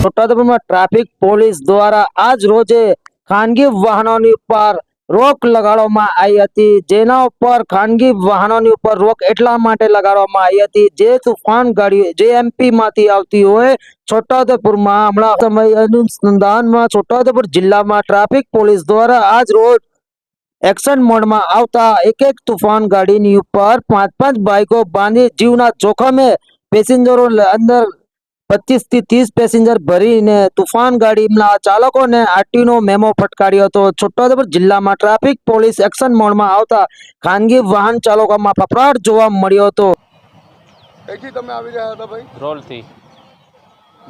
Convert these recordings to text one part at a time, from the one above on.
છોટાઉદેપુરમાં traffic police દ્વારા આજ રોજે ખાનગી વાહનોની ઉપર રોક લગાડવામાં આવી હતી જેના ઉપર ખાનગી વાહનોની ઉપર રોક એટલા માટે લગાડવામાં આવી હતી જે તુફાન ગાડીઓ જે એમપી માંથી આવતી હોય છોટાઉદેપુરમાં હમણાં સમય અનુસંધાનમાં છોટાઉદેપુર જિલ્લામાં ટ્રાફિક પોલીસ દ્વારા આજ રોજ એક્શન મોડમાં આવતા એક એક તુફાન ગાડીની ઉપર પાંચ પાંચ બાઇકો બાંધી જીવના જોખમે પેસેન્જરો અંદર પચીસથી ત્રીસ પેસેન્જર ભરીને તુફાન ગાડીના ચાલકોને આરટીનો મેમો ફટકાર્યો હતો. છોટાઉદેપુર જિલ્લામાં ટ્રાફિક પોલીસ એક્શન મોડમાં આવતા ખાનગી વાહન ચાલકોમાં ફફડાટ જોવા મળ્યો હતો. કઈથી તમે આવી રહ્યા હતા ભાઈ? રોલથી.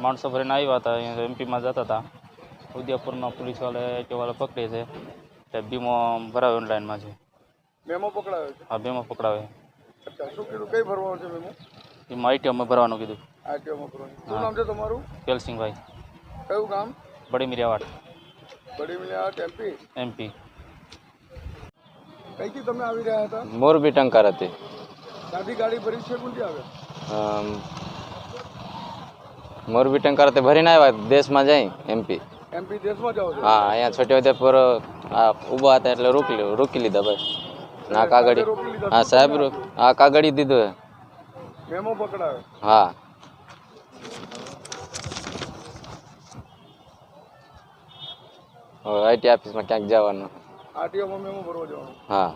માણસો ભરીને આવ્યા હતા અહીંયા એમપીમાં જતા હતા. ઉદયપુરમાં પોલીસવાળા એટીવાળા પકડે છે. એટલે બીમો ભરાવે ઓનલાઈનમાં છે. મેમો પકડાવે હા બીમો પકડાવે. શું કીધું? કઈ ભરવાનું છે મેમો? એમાં આઈટીઓમાં ભરવાનું કીધું. આરટીઓમાં ભરવાનું. શું. નામ છે તમારું? કેલસિંહભાઈ. કયું ગામ? બડી મિરિયાવાડ બડી મિરિયાવાડ એમપી એમપી કઈથી તમે આવી રહ્યા હતા? મોરબી ટંકાર હતી. સાદી ગાડી ભરી છે કોણથી આવે? મોરબી ટંકાર તે ભરીને આવ્યા દેશમાં જઈ એમપી એમપી દેશમાં જાઓ છો? હા અહીંયા છોટાઉદેપુર આ ઊભા હતા એટલે રોકી લીધું રોકી લીધા ભાઈ. ના કાગડી હા સાહેબ રો- કાગડી દીધું હે. મેમો પકડાયો. હા. આઈટી ઓફિસમાં ક્યાંક જવાનું. આરટીઓમાં મેમો ભરવા જવાનું. હા.